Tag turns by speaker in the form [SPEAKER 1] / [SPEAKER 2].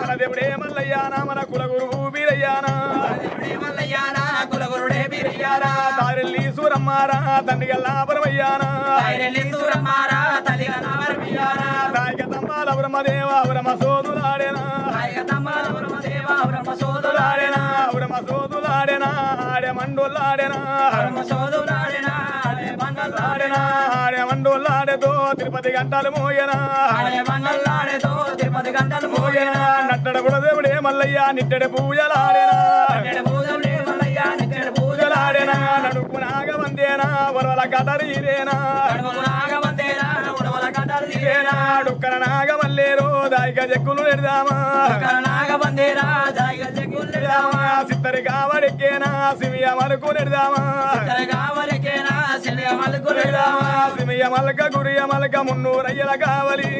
[SPEAKER 1] మన దేవుడే మల్లయ్యానా మన కుల గురువు వీరయ్యానా
[SPEAKER 2] మల్లయ్యారా కులగురుడే బిరయ్యారా
[SPEAKER 1] తారెల్లి సూరమ్మారా తండ్రిగల్లా పరమయ్యానా
[SPEAKER 2] ఐరెల్లి సూరమ్మారా తల్లిగా నామరమియారా
[SPEAKER 1] దాయక తంబాల బ్రహ్మదేవ బ్రహ్మ సోదులాడేనా
[SPEAKER 2] తమ్మల బ్రహ్మదేవ బ్రహ్మ
[SPEAKER 1] బ్రహ్మ సోదులాడేనా ఆడే మండోలాడేనా
[SPEAKER 2] బ్రహ్మ
[SPEAKER 1] ఆడే మండోలాడేతో తిరుపతి గంటలు మోయనా.
[SPEAKER 2] తిరుపతి
[SPEAKER 1] మోయేనా నట్టడ గుడదేవుడే మల్లయ్య నిట్టెడ పూజలాడేనా? పూజలాడేనా? నడుపు నాగవందేనా?
[SPEAKER 2] ఉడవల తీరేనా
[SPEAKER 1] డుక్కన నాగమల్లేరో దాయిక జగ్గులు నెడదామా
[SPEAKER 2] కర నాగవందేరా జాయిగా చెక్కులేదామా
[SPEAKER 1] సిత్తరి కావడెక్కేనా? సిమియ మలుకు నెడదామా?
[SPEAKER 2] కావలికేనా సిలియ మలుకులేదామా
[SPEAKER 1] సిమియ మలక గురియ మలక మున్నూరయ్యల కావలి.